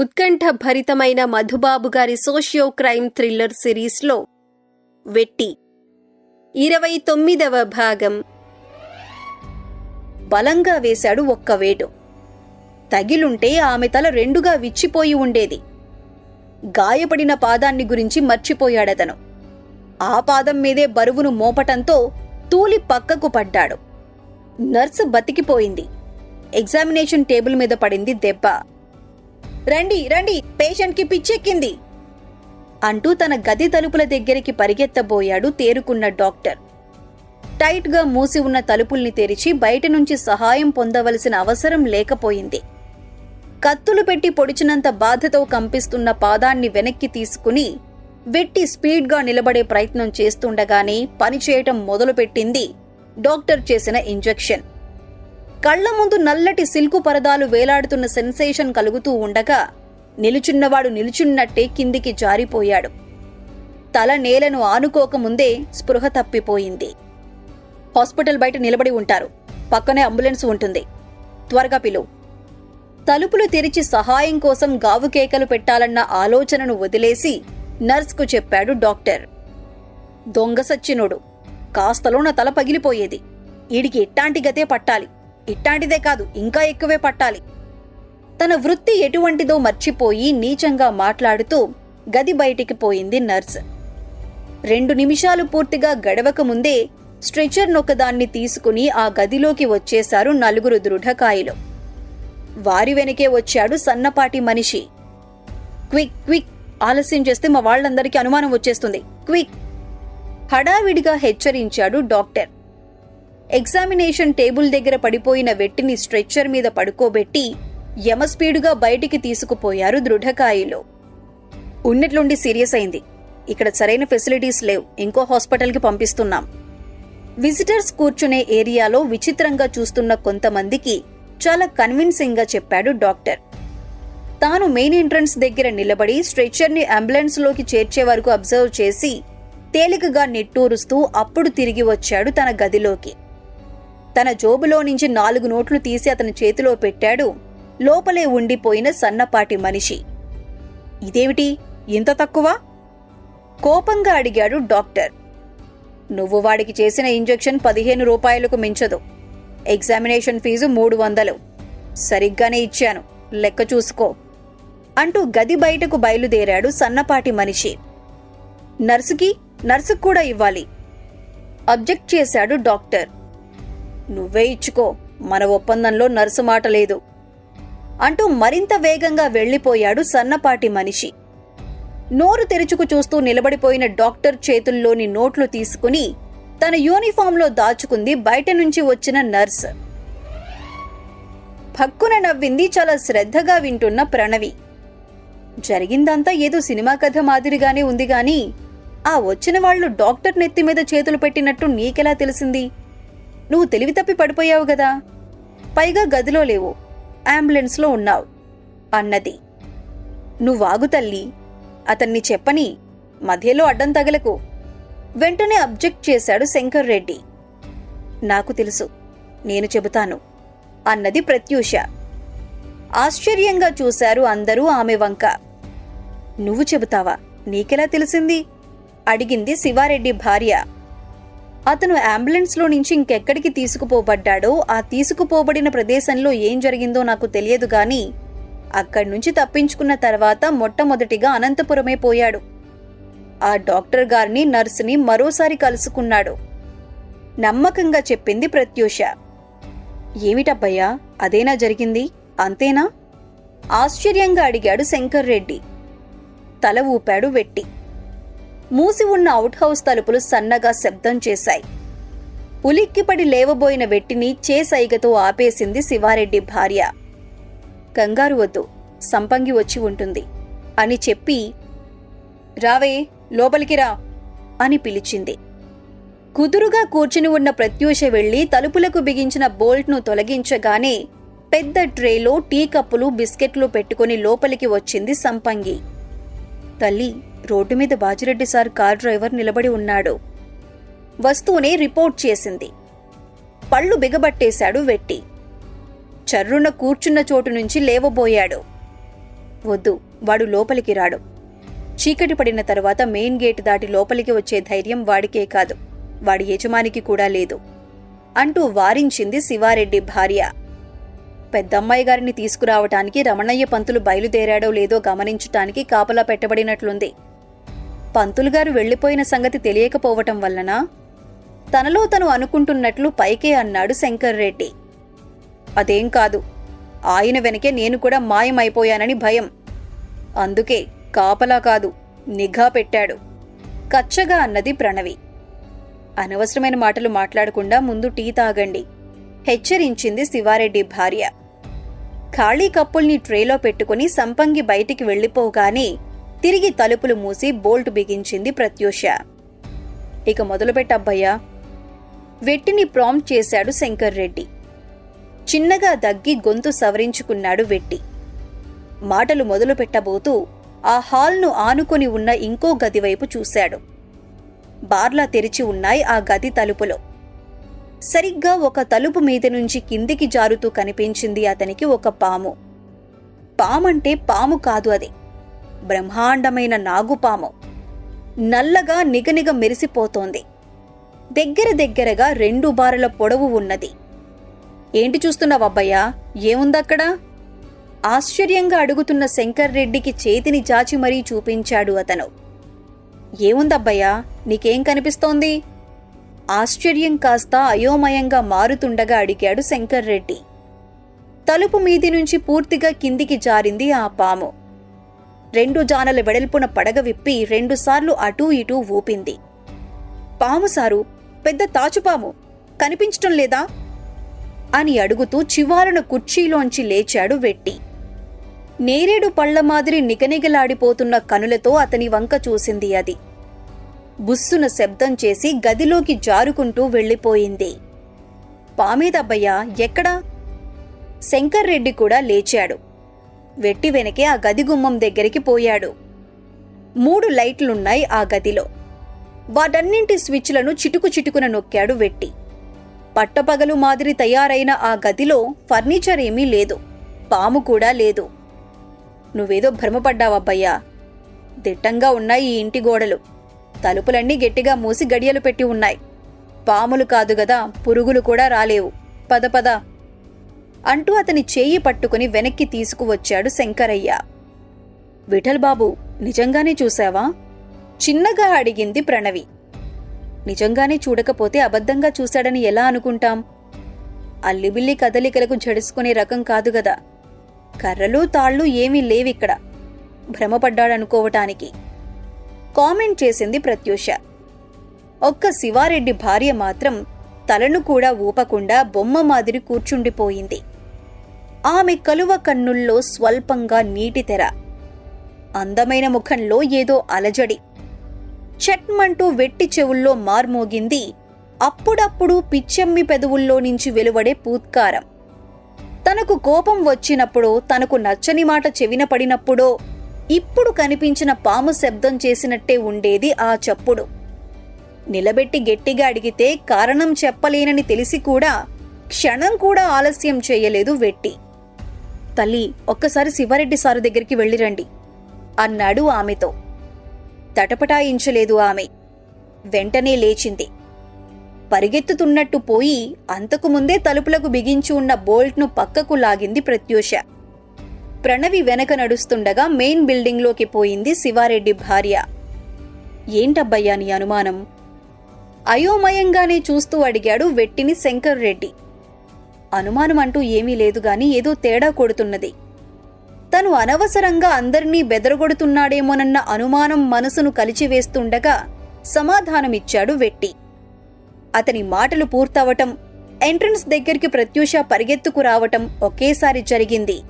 ఉత్కంఠ భరితమైన మధుబాబు గారి socio crime thriller సిరీస్లో వెట్టి. ఇరవై తొమ్మిదవ భాగం. బలంగా వేశాడు ఒక్క వేటు. తగిలుంటే ఆమె తల రెండుగా విచ్చిపోయి ఉండేది. గాయపడిన పాదాన్ని గురించి మర్చిపోయాడతను. ఆ పాదం మీదే బరువును మోపటంతో తూలి పక్కకు పడ్డాడు. నర్సు బతికిపోయింది. ఎగ్జామినేషన్ టేబుల్ మీద పడింది దెబ్బ. రండి రండి పేషెంట్కి పిచ్చెక్కింది అంటూ తన గది తలుపుల దగ్గరికి పరిగెత్తబోయాడు తేరుకున్న డాక్టర్. టైట్గా మూసి ఉన్న తలుపుల్ని తెరిచి బయట నుంచి సహాయం పొందవలసిన అవసరం లేకపోయింది. కత్తులు పెట్టి పొడిచినంత బాధతో కంపిస్తున్న పాదాన్ని వెనక్కి తీసుకుని వెట్టి స్పీడ్గా నిలబడే ప్రయత్నం చేస్తుండగానే పనిచేయటం మొదలుపెట్టింది డాక్టర్ చేసిన ఇంజెక్షన్. కళ్ళ ముందు నల్లటి సిల్కు పరదాలు వేలాడుతున్న సెన్సేషన్ కలుగుతూ ఉండగా నిలుచున్నవాడు నిలుచున్నట్టే కిందికి జారిపోయాడు. తల నేలను ఆనుకోకముందే స్పృహ తప్పిపోయింది. హాస్పిటల్ బయట నిలబడి ఉంటారు. పక్కనే అంబులెన్స్ ఉంటుంది. త్వరగా పిలువు. తలుపులు తెరిచి సహాయం కోసం గావు కేకలు పెట్టాలన్న ఆలోచనను వదిలేసి నర్స్కు చెప్పాడు డాక్టర్. దొంగ సచ్చినోడు. కాస్తలో నా తల పగిలిపోయేది. ఈడికి ఎట్టాంటి గతే పట్టాలి. ఇట్టాంటిదే కాదు ఇంకా ఎక్కువే పట్టాలి. తన వృత్తి ఎటువంటిదో మర్చిపోయి నీచంగా మాట్లాడుతూ గది బయటికి పోయింది నర్స్. రెండు నిమిషాలు పూర్తిగా గడవక ముందే స్ట్రెచర్ నొక్కదాన్ని తీసుకుని ఆ గదిలోకి వచ్చేశారు నలుగురు దృఢకాయలు. వారి వెనకే వచ్చాడు సన్నపాటి మనిషి. క్విక్ క్విక్ ఆలస్యం చేస్తే మా వాళ్ళందరికీ అనుమానం వచ్చేస్తుంది. క్విక్! హడావిడిగా హెచ్చరించాడు డాక్టర్. ఎగ్జామినేషన్ టేబుల్ దగ్గర పడిపోయిన వెట్టిని స్ట్రెచ్చర్ మీద పడుకోబెట్టి యమస్పీడుగా బయటికి తీసుకుపోయారు దృఢకాయిలో. ఉన్నట్లుండి సీరియస్ అయింది. ఇక్కడ సరైన ఫెసిలిటీస్ లేవు. ఇంకో హాస్పిటల్కి పంపిస్తున్నాం. విజిటర్స్ కూర్చునే ఏరియాలో విచిత్రంగా చూస్తున్న కొంతమందికి చాలా కన్విన్సింగ్గా చెప్పాడు డాక్టర్. తాను మెయిన్ ఎంట్రన్స్ దగ్గర నిలబడి స్ట్రెచ్చర్ని అంబులెన్స్లోకి చేర్చే వరకు అబ్జర్వ్ చేసి తేలికగా నిట్టూరుస్తూ అప్పుడు తిరిగి వచ్చాడు తన గదిలోకి. తన జోబులో నుంచి నాలుగు నోట్లు తీసి అతని చేతిలో పెట్టాడు. లోపలే ఉండిపోయిన సన్నపాటి మనిషి. ఇదేమిటి? ఇంత తక్కువ? కోపంగా అడిగాడు డాక్టర్. నువ్వు వాడికి చేసిన ఇంజెక్షన్ పదిహేను రూపాయలకు మించదు. ఎగ్జామినేషన్ ఫీజు మూడు వందలు. సరిగ్గానే ఇచ్చాను. లెక్క చూసుకో. అంటూ గది బయటకు బయలుదేరాడు సన్నపాటి మనిషి. నర్సుకి? నర్సుకు కూడా ఇవ్వాలి. అబ్జెక్ట్ చేశాడు డాక్టర్. నువ్వే ఇచ్చుకో. మన ఒప్పందంలో నర్సు మాట లేదు. అంటూ మరింత వేగంగా వెళ్ళిపోయాడు సన్నపాటి మనిషి. నోరు తెరుచుకు చూస్తూ నిలబడిపోయిన డాక్టర్ చేతుల్లోని నోట్లు తీసుకుని తన యూనిఫామ్లో దాచుకుంది బయట నుంచి వచ్చిన నర్స్. భక్కున నవ్వింది చాలా శ్రద్ధగా వింటున్న ప్రణవి. జరిగిందంతా ఏదో సినిమా కథ మాదిరిగానే ఉంది గాని ఆ వచ్చిన వాళ్ళు డాక్టర్ నెత్తి మీద చేతులు పెట్టినట్టు నీకెలా తెలిసింది? నువ్వు తెలివి తప్పి పడిపోయావు కదా. పైగా గదిలో లేవు. అంబులెన్స్లో ఉన్నావు. అన్నది. నువ్వాగు తల్లి. అతన్ని చెప్పని మధ్యలో అడ్డం తగలకు. వెంటనే అబ్జెక్ట్ చేశాడు శంకర్ రెడ్డి. నాకు తెలుసు. నేను చెబుతాను. అన్నది ప్రత్యూష. ఆశ్చర్యంగా చూశారు అందరూ ఆమె వంక. నువ్వు చెబుతావా? నీకెలా తెలిసింది? అడిగింది శివారెడ్డి భార్య. అతను అంబులెన్స్లో నుంచి ఇంకెక్కడికి తీసుకుపోబడ్డాడో ఆ తీసుకుపోబడిన ప్రదేశంలో ఏం జరిగిందో నాకు తెలియదు గాని అక్కడి నుంచి తప్పించుకున్న తర్వాత మొట్టమొదటిగా అనంతపురమే పోయాడు. ఆ డాక్టర్ గారిని నర్సుని మరోసారి కలుసుకున్నాడు. నమ్మకంగా చెప్పింది ప్రత్యూష. ఏమిటబ్బయ్యా అదేనా జరిగింది? అంతేనా? ఆశ్చర్యంగా అడిగాడు శంకర్ రెడ్డి. తల ఊపాడు వెట్టి. మూసి ఉన్న అవుట్ హౌస్ తలుపులు సన్నగా శబ్దం చేశాయి. ఉలిక్కిపడి లేవబోయిన వెట్టిని చేసైగతో ఆపేసింది శివారెడ్డి భార్య. కంగారు వద్దు సంపంగి వచ్చి ఉంటుంది అని చెప్పి రావే లోపలికి రా అని పిలిచింది. కుదురుగా కూర్చుని ఉన్న ప్రత్యూష వెళ్ళి తలుపులకు బిగించిన బోల్ట్ను తొలగించగానే పెద్ద ట్రేలో టీ కప్పులు బిస్కెట్లు పెట్టుకుని లోపలికి వచ్చింది సంపంగి. తల్లి రోడ్డు మీద బాజిరెడ్డి సార్ కార్ డ్రైవర్ నిలబడి ఉన్నాడు. వస్తూనే రిపోర్ట్ చేసింది. పళ్ళు బిగబట్టేశాడు వెట్టి. చర్రున కూర్చున్న చోటు నుంచి లేవబోయాడు. వద్దు వాడు లోపలికి రాడు. చీకటి పడిన తర్వాత మెయిన్ గేట్ దాటి లోపలికి వచ్చే ధైర్యం వాడికే కాదు. వాడి యజమానికి కూడా లేదు. అంటూ వారించింది శివారెడ్డి భార్య. పెద్దమ్మాయి గారిని తీసుకురావటానికి రమణయ్య పంతులు బయలుదేరాడో లేదో గమనించటానికి కాపలా పెట్టబడినట్లుంది. పంతులు గారు వెళ్ళిపోయిన సంగతి తెలియకపోవటం వలన తనలో తను అనుకుంటున్నట్లు పైకే అన్నాడు శంకర్రెడ్డి అదేం కాదు ఆయన వెనకే నేను కూడా మాయమైపోయానని భయం. అందుకే కాపలా కాదు నిఘా పెట్టాడు. కచ్చగా అన్నది ప్రణవి. అనవసరమైన మాటలు మాట్లాడకుండా ముందు టీ తాగండి హెచ్చరించింది శివారెడ్డి భార్య. ఖాళీ కప్పుల్ని ట్రేలో పెట్టుకుని సంపంగి బయటికి వెళ్ళిపోగానే తిరిగి తలుపులు మూసి బోల్ట్ బిగించింది ప్రత్యూష. ఇక మొదలుపెట్టబ్బయ్యా వెట్టిని ప్రాంప్ట్ చేశాడు శంకర్రెడ్డి చిన్నగా దగ్గి గొంతు సవరించుకున్నాడు వెట్టి. మాటలు మొదలు పెట్టబోతూ ఆ హాల్ను ఆనుకొని ఉన్న ఇంకో గది వైపు చూశాడు. బార్లా తెరిచి ఉన్నాయి ఆ గది తలుపులో. సరిగ్గా ఒక తలుపు మీద నుంచి కిందికి జారుతూ కనిపించింది అతనికి ఒక పాము. పామంటే పాము కాదు అది. బ్రహ్మాండమైన నాగుపాము. నల్లగా నిగనిగ మెరిసిపోతోంది. దగ్గర దగ్గరగా రెండు బారల పొడవు ఉన్నది. ఏంటి చూస్తున్నావబ్బయ్యా ఏముందక్కడ? ఆశ్చర్యంగా అడుగుతున్న శంకర్ రెడ్డికి చేతిని చాచి మరీ చూపించాడు అతను. ఏముందబ్బయ్యా? నీకేం కనిపిస్తోంది? ఆశ్చర్యం కాస్త అయోమయంగా మారుతుండగా అడిగాడు శంకర్రెడ్డి. తలుపు మీది నుంచి పూర్తిగా కిందికి జారింది ఆ పాము. రెండు జానల వెడల్పున పడగ విప్పి రెండుసార్లు అటూ ఇటూ ఊపింది. పాము సారు పెద్ద తాచుపాము కనిపించటం లేదా అని అడుగుతూ చివారన కుర్చీలోంచి లేచాడు వెట్టి. నేరేడు పళ్ళ మాదిరి నిగనిగలాడిపోతున్న కనులతో అతని వంక చూసింది అది. బుస్సున శబ్దం చేసి గదిలోకి జారుకుంటూ వెళ్ళిపోయింది. పామేదబ్బయ్యా ఎక్కడా శంకర్రెడ్డి కూడా లేచాడు. వెట్టి వెనకే ఆ గది గుమ్మం దగ్గరికి పోయాడు. మూడు లైట్లున్నాయి ఆ గదిలో. వాటన్నింటి స్విచ్లను చిటుకు చిటుకున నొక్కాడు వెట్టి. పట్టపగలు మాదిరి తయారైన ఆ గదిలో ఫర్నిచర్ ఏమీ లేదు. పాము కూడా లేదు. నువ్వేదో భ్రమపడ్డావబ్బయ్యా. దిట్టంగా ఉన్నాయి ఈ ఇంటి గోడలు. తలుపులన్నీ గట్టిగా మూసి గడియలు పెట్టి ఉన్నాయి. పాములు కాదు గదా పురుగులు కూడా రాలేవు. పద పద. అంటూ అతని చేయి పట్టుకుని వెనక్కి తీసుకువచ్చాడు శంకరయ్య. విఠల్ బాబు నిజంగానే చూశావా? చిన్నగా అడిగింది ప్రణవి. నిజంగానే చూడకపోతే అబద్ధంగా చూశాడని ఎలా అనుకుంటాం? అల్లిబిల్లి కదలికలకు జడుసుకునే రకం కాదు గదా. కర్రలు తాళ్ళు ఏమీ లేవిక్కడ. భ్రమపడ్డాడనుకోవటానికి. కామెంట్ చేసింది ప్రత్యూష. ఒక్క శివారెడ్డి భార్య మాత్రం తలను కూడా ఊపకుండా బొమ్మ మాదిరి కూర్చుండిపోయింది. ఆమె కలువ కన్నుల్లో స్వల్పంగా నీటి తెర. అందమైన ముఖంలో ఏదో అలజడి. చట్మంటూ వెట్టి చెవుల్లో మార్మోగింది అప్పుడప్పుడు పిచ్చెమ్మి పెదవుల్లో నుంచి వెలువడే పూత్కారం. తనకు కోపం వచ్చినప్పుడో తనకు నచ్చని మాట చెవిన పడినప్పుడో ఇప్పుడు కనిపించిన పాము శబ్దం చేసినట్టే ఉండేది ఆ చప్పుడు. నిలబెట్టి గట్టిగా అడిగితే కారణం చెప్పలేనని తెలిసి కూడా క్షణం కూడా ఆలస్యం చేయలేదు వెట్టి. తల్లి ఒక్కసారి శివారెడ్డి సారు దగ్గరికి వెళ్ళిరండి అన్నాడు ఆమెతో. తటపటాయించలేదు ఆమె. వెంటనే లేచింది. పరిగెత్తుతున్నట్టు పోయి అంతకు ముందే తలుపులకు బిగించి ఉన్న బోల్ట్ను పక్కకు లాగింది ప్రత్యూష. ప్రణవి వెనక నడుస్తుండగా మెయిన్ బిల్డింగ్లోకి పోయింది శివారెడ్డి భార్య. ఏంటబ్బయ్యా నీ అనుమానం? అయోమయంగానే చూస్తూ అడిగాడు వెట్టిని శంకర్ రెడ్డి అనుమానం అంటూ ఏమీ లేదు గాని ఏదో తేడా కొడుతున్నది. తను అనవసరంగా అందరినీ బెదరగొడుతున్నాడేమోనన్న అనుమానం మనసును కలిచివేస్తుండగా సమాధానమిచ్చాడు వెట్టి. అతని మాటలు పూర్తవటం ఎంట్రన్స్ దగ్గరికి ప్రత్యూష పరిగెత్తుకు రావటం ఒకేసారి జరిగింది.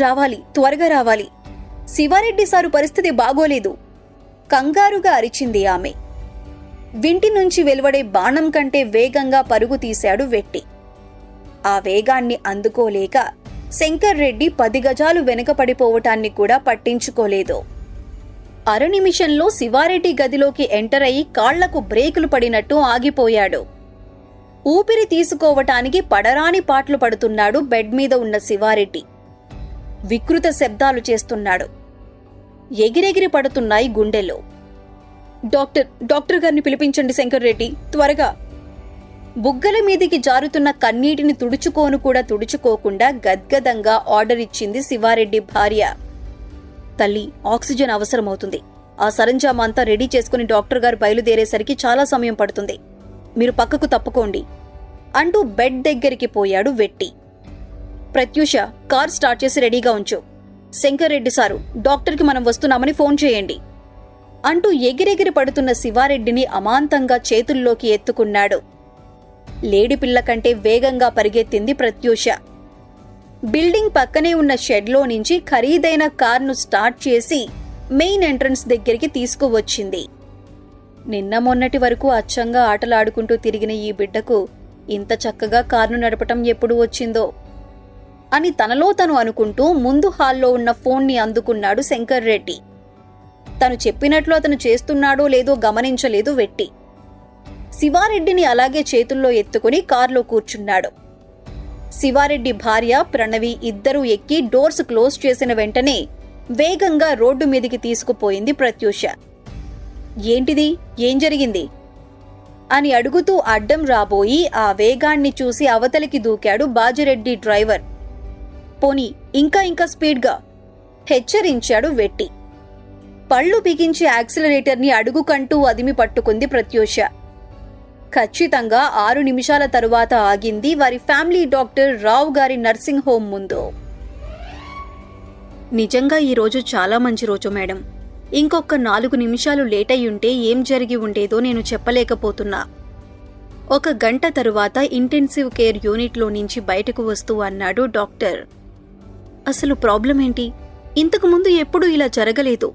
రావాలి త్వరగా రావాలి. శివారెడ్డి సారు పరిస్థితి బాగోలేదు. కంగారుగా అరిచింది ఆమె. వింటి నుంచి వెలువడే బాణం కంటే వేగంగా పరుగు తీశాడు వెట్టి. ఆ వేగాన్ని అందుకోలేక శంకర్ రెడ్డి పది గజాలు వెనుకపడిపోవటాన్ని కూడా పట్టించుకోలేదు. అరనిమిషంలో శివారెడ్డి గదిలోకి ఎంటర్ అయి కాళ్ళకు బ్రేకులు పడినట్టు ఆగిపోయాడు. ఊపిరి తీసుకోవటానికి పడరాని పాటలు పడుతున్నాడు బెడ్ మీద ఉన్న శివారెడ్డి. వికృత శబ్దాలు చేస్తున్నాడు. ఎగిరెగిరి పడుతున్నాయి గుండెలు డాక్టర్ డాక్టర్ గారిని పిలిపించండి శంకర్ రెడ్డి త్వరగా. బుగ్గల మీదికి జారుతున్న కన్నీటిని తుడుచుకోను కూడా తుడుచుకోకుండా గద్గదంగా ఆర్డర్ ఇచ్చింది శివారెడ్డి భార్య. తల్లి ఆక్సిజన్ అవసరమవుతుంది. ఆ సరంజామా అంతా రెడీ చేసుకుని డాక్టర్ గారు బయలుదేరేసరికి చాలా సమయం పడుతుంది. మీరు పక్కకు తప్పుకోండి అంటూ బెడ్ దగ్గరికి పోయాడు వెట్టి. ప్రత్యూష కార్ స్టార్ట్ చేసి రెడీగా ఉంచు. శంకర్ రెడ్డి సారు డాక్టర్కి మనం వస్తున్నామని ఫోన్ చేయండి అంటూ ఎగిరెగిరి పడుతున్న శివారెడ్డిని అమాంతంగా చేతుల్లోకి ఎత్తుకున్నాడు. లేడిపిల్ల కంటే వేగంగా పరిగెత్తింది ప్రత్యూష. బిల్డింగ్ పక్కనే ఉన్న షెడ్లో నుంచి ఖరీదైన కార్ను స్టార్ట్ చేసి మెయిన్ ఎంట్రన్స్ దగ్గరికి తీసుకువచ్చింది. నిన్న మొన్నటి వరకు అచ్చంగా ఆటలాడుకుంటూ తిరిగిన ఈ బిడ్డకు ఇంత చక్కగా కార్ను నడపటం ఎప్పుడు వచ్చిందో? అని తనలో తను అనుకుంటూ ముందు హాల్లో ఉన్న ఫోన్ని అందుకున్నాడు శంకర్ రెడ్డి. తను చెప్పినట్లు అతను చేస్తున్నాడో లేదో గమనించలేదు వెట్టి. శివారెడ్డిని అలాగే చేతుల్లో ఎత్తుకుని కారులో కూర్చున్నాడు. శివారెడ్డి భార్య ప్రణవి ఇద్దరూ ఎక్కి డోర్స్ క్లోజ్ చేసిన వెంటనే వేగంగా రోడ్డు మీదికి తీసుకుపోయింది ప్రత్యూష. ఏంటిది? ఏం జరిగింది? అని అడుగుతూ అడ్డం రాబోయి ఆ వేగాన్ని చూసి అవతలికి దూకాడు బాజిరెడ్డి డ్రైవర్. పోనీ ఇంకా ఇంకా స్పీడ్గా హెచ్చరించాడు వెట్టి. పళ్ళు బిగించి యాక్సిలరేటర్ని అడుగుకంటూ అదిమి పట్టుకుంది ప్రత్యూష. ఖచ్చితంగా ఆరు నిమిషాల తరువాత ఆగింది వారి ఫ్యామిలీ డాక్టర్ రావు గారి నర్సింగ్ హోమ్ ముందు. నిజంగా ఈరోజు చాలా మంచి రోజు మేడం. ఇంకొక నాలుగు నిమిషాలు లేట్ అయ్యుంటే ఉంటే ఏం జరిగి ఉండేదో నేను చెప్పలేకపోతున్నా. ఒక గంట తరువాత ఇంటెన్సివ్ కేర్ యూనిట్లో నుంచి బయటకు వస్తూ అన్నాడు డాక్టర్. అసలు ప్రాబ్లం ఏంటి? ఇంతకుముందు ఎప్పుడూ ఇలా జరగలేదు.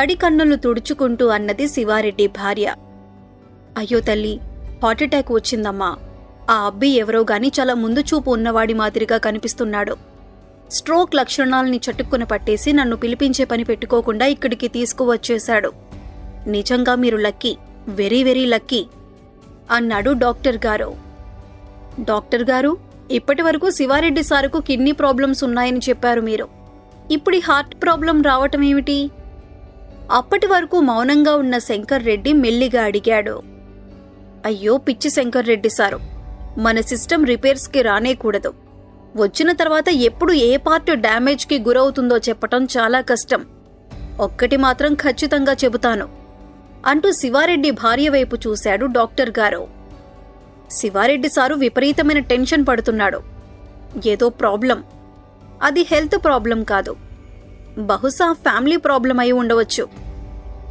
తడి కన్నులు తుడుచుకుంటూ అన్నది శివారెడ్డి భార్య. అయ్యో తల్లి హార్ట్అటాక్ వచ్చిందమ్మా. ఆ అబ్బి ఎవరో గాని చాలా ముందు చూపు ఉన్నవాడి మాదిరిగా కనిపిస్తున్నాడు. స్ట్రోక్ లక్షణాల్ని చటుక్కున పట్టేసి నన్ను పిలిపించే పని పెట్టుకోకుండా ఇక్కడికి తీసుకువచ్చేశాడు. నిజంగా మీరు లక్కీ వెరీ వెరీ లక్కీ అన్నాడు డాక్టర్ గారు. డాక్టర్ గారు ఇప్పటి వరకు శివారెడ్డి సారుకు కిడ్నీ ప్రాబ్లమ్స్ ఉన్నాయని చెప్పారు మీరు. ఇప్పుడు హార్ట్ ప్రాబ్లం రావటం ఏమిటి? అప్పటి వరకు మౌనంగా ఉన్న శంకర్ రెడ్డి మెల్లిగా అడిగాడు. అయ్యో పిచ్చి శంకర్ రెడ్డి సారు. మన సిస్టమ్ రిపేర్స్కి రానేకూడదు. వచ్చిన తర్వాత ఎప్పుడు ఏ పార్ట్ డ్యామేజ్కి గురవుతుందో చెప్పటం చాలా కష్టం. ఒక్కటి మాత్రం ఖచ్చితంగా చెబుతాను. అంటూ శివారెడ్డి భార్య వైపు చూశాడు డాక్టర్ గారు. శివారెడ్డి సారు విపరీతమైన టెన్షన్ పడుతున్నాడు. ఏదో ప్రాబ్లం. అది హెల్త్ ప్రాబ్లం కాదు. బహుశా ఫ్యామిలీ ప్రాబ్లం అయి ఉండవచ్చు.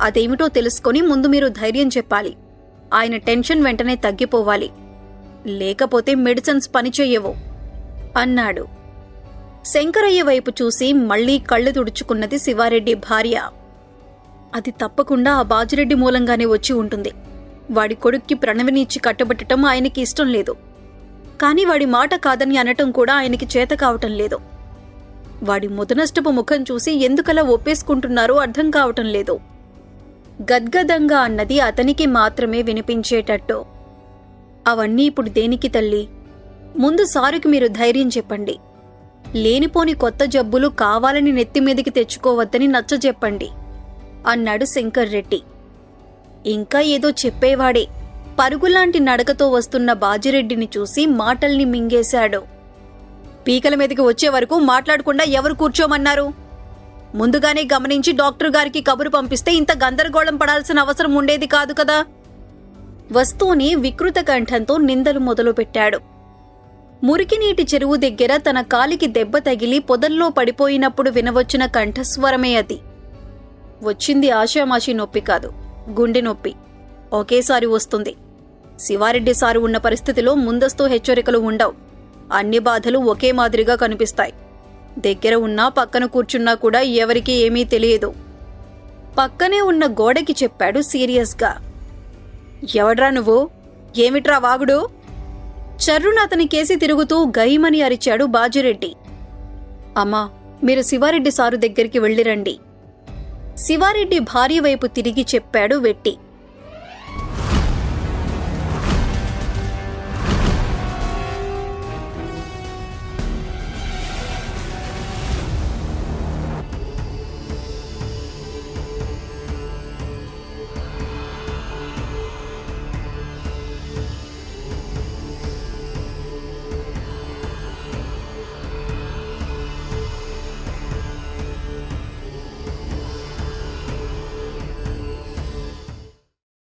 అదేమిటో తెలుసుకొని ముందు మీరు ధైర్యం చెప్పాలి. ఆయన టెన్షన్ వెంటనే తగ్గిపోవాలి. లేకపోతే మెడిసిన్స్ పనిచేయవు అన్నాడు. శంకరయ్య వైపు చూసి మళ్ళీ కళ్ళు తుడుచుకున్నది శివారెడ్డి భార్య. అది తప్పకుండా ఆ బాజిరెడ్డి మూలంగానే వచ్చి ఉంటుంది. వాడి కొడుక్కి ప్రణవినిచ్చి కట్టబెట్టడం ఆయనకి ఇష్టం లేదు. కానీ వాడి మాట కాదని అనటం కూడా ఆయనకి చేత కావటం లేదు. వాడి ముదనష్టపు ముఖం చూసి ఎందుకలా ఒప్పేసుకుంటున్నారో అర్థం కావటం లేదు. గద్గదంగా అన్నది అతనికి మాత్రమే వినిపించేటట్టు. అవన్నీ ఇప్పుడు దేనికి తల్లి? ముందు సారుకి మీరు ధైర్యం చెప్పండి. లేనిపోని కొత్త జబ్బులు కావాలని నెత్తిమీదికి తెచ్చుకోవద్దని నచ్చజెప్పండి అన్నాడు శంకర్ రెడ్డి. ఇంకా ఏదో చెప్పేవాడే. పరుగులాంటి నడకతో వస్తున్న బాజిరెడ్డిని చూసి మాటల్ని మింగేశాడు. పీకల మీదకి వచ్చే వరకు మాట్లాడకుండా ఎవరు కూర్చోమన్నారు? ముందుగానే గమనించి డాక్టర్ గారికి కబురు పంపిస్తే ఇంత గందరగోళం పడాల్సిన అవసరం ఉండేది కాదు కదా. వస్తూని వికృత కంఠంతో నిందలు మొదలుపెట్టాడు. మురికినీటి చెరువు దగ్గర తన కాలికి దెబ్బ తగిలి పొదల్లో పడిపోయినప్పుడు వినవచ్చిన కంఠస్వరమే అది. వచ్చింది ఆషామాషి నొప్పి కాదు గుండె నొప్పి. ఒకేసారి వస్తుంది. శివారెడ్డి సారు ఉన్న పరిస్థితిలో ముందస్తు హెచ్చరికలు ఉండవు. అన్ని బాధలు ఒకే మాదిరిగా కనిపిస్తాయి. దగ్గర ఉన్నా పక్కన కూర్చున్నా కూడా ఎవరికీ ఏమీ తెలియదు. పక్కనే ఉన్న గోడకి చెప్పాడు సీరియస్గా. ఎవడ్రా నువ్వు? ఏమిట్రా వాగుడు? చర్రున అతని కేసి తిరుగుతూ గైమని అరిచాడు బాజిరెడ్డి. అమ్మా మీరు శివారెడ్డి సారు దగ్గరికి వెళ్ళిరండి. శివారెడ్డి భార్య వైపు తిరిగి చెప్పాడు వెట్టి.